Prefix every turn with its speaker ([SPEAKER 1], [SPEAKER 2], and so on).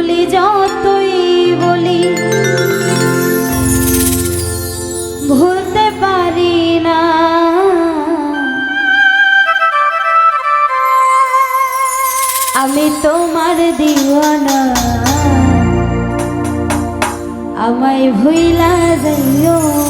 [SPEAKER 1] ভুলি যতই বলি ভুলতে পারি না। আমি তোমার দিওয়ানা আমায় ভুইলা যাইও।